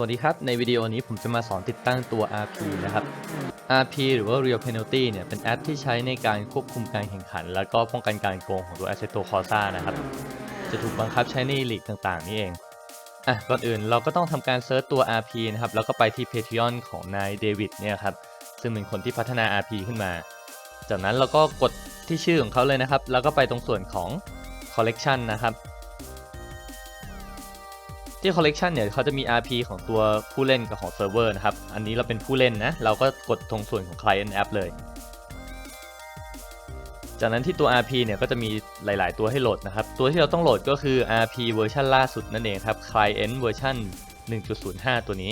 วัสดีครับ ในวิดีโอนี้ผมจะมาสอนติดตั้งตัว RP นะครับ RP หรือว่า Real Penalty เนี่ย เป็นแอปที่ใช้ในการควบคุมการแข่งขัน แล้วก็ป้องกันการโกงของตัว Assetto Corsa นะครับ จะถูกบังคับใช้ในลีกต่างๆ นี่เอง อะ ก่อนอื่นเราก็ต้องทำการเซิร์ชตัว RP นะครับ แล้วก็ไปที่ Patreon ของนายเดวิดเนี่ยครับ ซึ่งเป็นคนที่พัฒนา RP ขึ้นมา จากนั้นเราก็กดที่ชื่อของเขาเลยนะครับ แล้วก็ไปตรงส่วนของ Collection นะครับ ที่ collection เนี่ยเขาจะมี RP ของตัวผู้เล่นกับของเซิร์ฟเวอร์นะครับ อันนี้เราเป็นผู้เล่นนะ เราก็กดตรงส่วนของ client app เลย จากนั้นที่ตัว RP เนี่ยก็จะมีหลาย ๆ ตัวให้โหลดนะครับ ตัวที่เราต้องโหลดก็คือ RP เวอร์ชันล่าสุดนั่นเองครับ client เวอร์ชัน1.05 ตัวนี้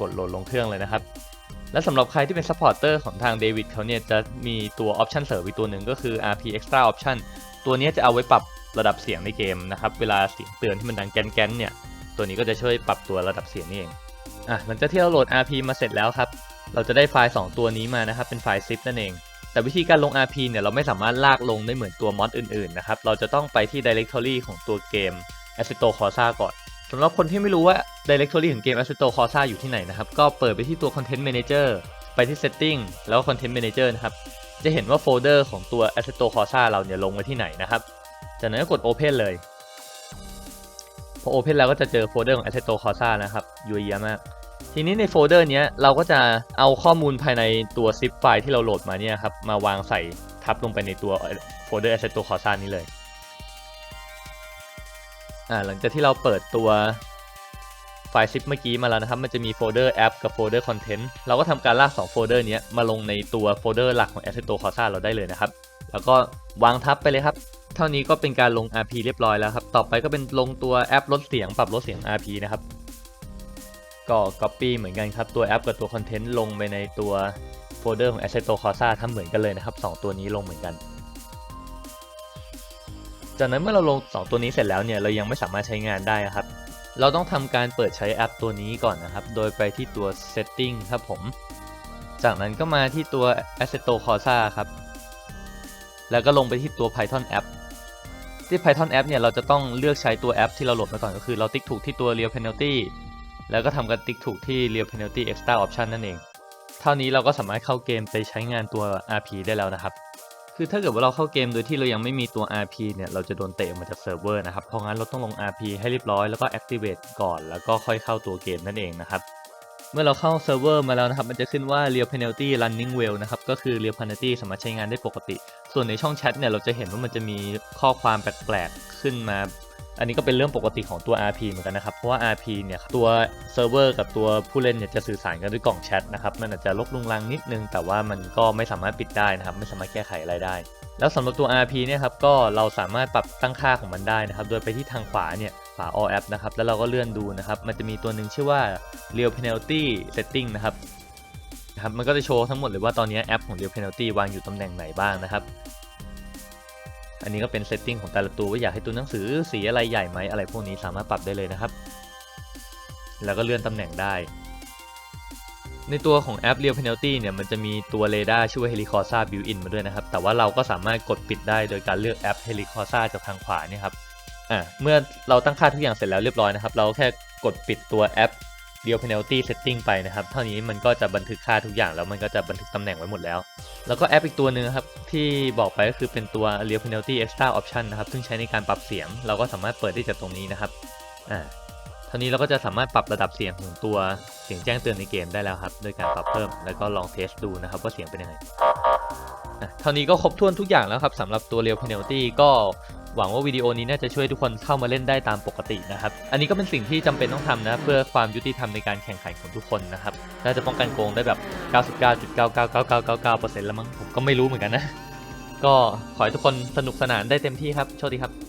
กดโหลดลงเครื่องเลยนะครับ และสำหรับใครที่เป็น supporter ของทางเดวิดเขาเนี่ยจะมีตัว option เสริมอีกตัวหนึ่งก็คือ RP extra option ตัวนี้จะเอาไว้ปรับระดับเสียงในเกมนะครับ เวลาเสียงเตือนที่มันดังแกนๆเนี่ย ตัวนี้ก็จะช่วยปรับตัวระดับเสียงนี่เอง อะหลังจากที่เราโหลด RP มาเสร็จแล้วครับ เราจะได้ไฟล์ 2 ตัวนี้มานะครับ เป็นไฟล์ zip นั่นเอง แต่วิธีการลง RP เนี่ยเราไม่สามารถลากลงได้เหมือนตัวมอดอื่นๆนะครับ เราจะต้องไปที่ directory ของตัวเกม Assetto Corsa ก่อน สำหรับคนที่ไม่รู้ว่า directory ของเกม Assetto Corsa อยู่ที่ไหนนะครับ ก็เปิดไปที่ตัว Content Manager ไปที่ Setting แล้ว Content Manager นะครับ จะเห็นว่าโฟลเดอร์ของตัว Assetto Corsa เราเนี่ยลงไว้ที่ไหนนะครับ จากนั้นก็กด Open เลย พอ Open แล้วก็จะเจอโฟลเดอร์ของ Assetto Corsa นะครับเยอะแยะมาก ทีนี้ในโฟลเดอร์นี้เราก็จะเอาข้อมูลภายในตัว zip ไฟล์ที่เราโหลดมาเนี่ยครับมาวางใส่ทับลงไปในตัวโฟลเดอร์ Assetto Corsa นี้เลย อ่าหลังจากที่เราเปิดตัวไฟล์ zip เมื่อกี้มาแล้วนะครับ มันจะมีโฟลเดอร์แอปกับโฟลเดอร์คอนเทนต์ เราก็ทำการลาก2โฟลเดอร์นี้มาลงในตัวโฟลเดอร์หลักของ a s s e t o Corsa เราได้เลยนะครับ แล้วก็วางทับไปเลยครับ เท่านี้ก็เป็นการลง RP เรียบร้อยแล้วครับ ต่อไปก็เป็นลงตัวแอปลดเสียงปรับลดเสียง RP นะครับ ก็ Copy เหมือนกันครับ ตัวแอปกับตัวคอนเทนต์ลงไปในตัวโฟลเดอร์ของ a s s e t o Corsa ทำเหมือนกันเลยนะครับ 2 ตัวนี้ลงเหมือนกัน จากนั้นเมื่อเราลง 2 ตัวนี้เสร็จแล้วเนี่ยเรายังไม่สามารถใช้งานได้นะครับ เราต้องทำการเปิดใช้แอปตัวนี้ก่อนนะครับ โดยไปที่ตัว Setting ครับผม จากนั้นก็มาที่ตัว Assetto Corsa ครับ แล้วก็ลงไปที่ตัว Python App ที่ Python App เนี่ยเราจะต้องเลือกใช้ตัวแอปที่เราโหลดมาก่อนก็คือ เราติ๊กถูกที่ตัว Real Penalty แล้วก็ทำการติ๊กถูกที่ Real Penalty Extra Option นั่นเอง เท่านี้เราก็สามารถเข้าเกมไปใช้งานตัว RP ได้แล้วนะครับ คือถ้าเกิดว่าเราเข้าเกมโดยที่เรายังไม่มีตัว RP เนี่ยเราจะโดนเตะออกมาจากเซิร์ฟเวอร์นะครับเพราะงั้นเราต้องลง RP ให้เรียบร้อยแล้วก็ Activate ก่อนแล้วก็ค่อยเข้าตัวเกมนั่นเองนะครับเมื่อเราเข้าเซิร์ฟเวอร์มาแล้วนะครับ มันจะขึ้นว่า Real Penalty Running Well นะครับ ก็คือ Real Penalty สามารถใช้งานได้ปกติ ส่วนในช่องแชทเนี่ย เราจะเห็นว่ามันจะมีข้อความแปลกๆ ขึ้นมา อันนี้ก็เป็นเรื่องปกติของตัว RP เหมือนกันนะครับ เพราะว่า RP เนี่ยตัวเซิร์ฟเวอร์กับตัวผู้เล่นเนี่ยจะสื่อสารกันด้วยกล่องแชทนะครับ มันอาจจะลบลุงลังนิดนึง แต่ว่ามันก็ไม่สามารถปิดได้นะครับ ไม่สามารถแก้ไขอะไรได้ แล้วสำหรับตัว RP เนี่ยครับ ก็เราสามารถปรับตั้งค่าของมันได้นะครับ โดยไปที่ทางขวาเนี่ยขวา all app นะครับ แล้วเราก็เลื่อนดูนะครับ มันจะมีตัวหนึ่งชื่อว่า real penalty setting นะครับนะครับมันก็จะโชว์ทั้งหมดเลยว่าตอนนี้แอปของ real penalty วางอยู่ตำแหน่งไหนบ้างนะครับ อันนี้ก็เป็น setting ของแต่ละตัวว่าอยากให้ตัวหนังสือสีอะไรใหญ่ไหมอะไรพวกนี้สามารถปรับได้เลยนะครับ แล้วก็เลื่อนตำแหน่งได้ ในตัวของแอป Real Penalty เนี่ยมันจะมีตัวเรดาร์ชื่อว่า Helicosa built-in มาด้วยนะครับ แต่ว่าเราก็สามารถกดปิดได้โดยการเลือกแอป Helicosa จากทางขวานี่ครับอะเมื่อเราตั้งค่าทุกอย่างเสร็จแล้วเรียบร้อยนะครับ เราแค่กดปิดตัวแอป Real Penalty Setting ไปนะครับ เท่านี้มันก็จะบันทึกค่าทุกอย่างแล้วมันก็จะบันทึกตำแหน่งไว้หมดแล้ว แล้วก็แอปอีกตัวหนึ่งครับที่บอกไปก็คือเป็นตัว Real Penalty Extra Option นะครับซึ่งใช้ในการปรับเสียง เราก็สามารถเปิดได้จากตรงนี้นะครับอ่าเท่านี้เราก็จะสามารถปรับระดับเสียงของตัวเสียงแจ้งเตือนในเกมได้แล้วครับโดยการปรับเพิ่มแล้วก็ลองเทสดูนะครับว่าเสียงเป็นยังไงอะเท่านี้ก็ครบถ้วนทุกอย่างแล้วครับสำหรับตัว Real Penalty ก็ หวังว่าวิดีโอนี้น่าจะช่วยทุกคนเข้ามาเล่นได้ตามปกตินะครับ อันนี้ก็เป็นสิ่งที่จำเป็นต้องทำนะ เพื่อความยุติธรรมในการแข่งขันของทุกคนนะครับ น่าจะป้องกันโกงได้แบบ 99.99999%แล้วมั้ง ผมก็ไม่รู้เหมือนกันนะ ก็ขอให้ทุกคนสนุกสนานได้เต็มที่ครับ โชคดีครับ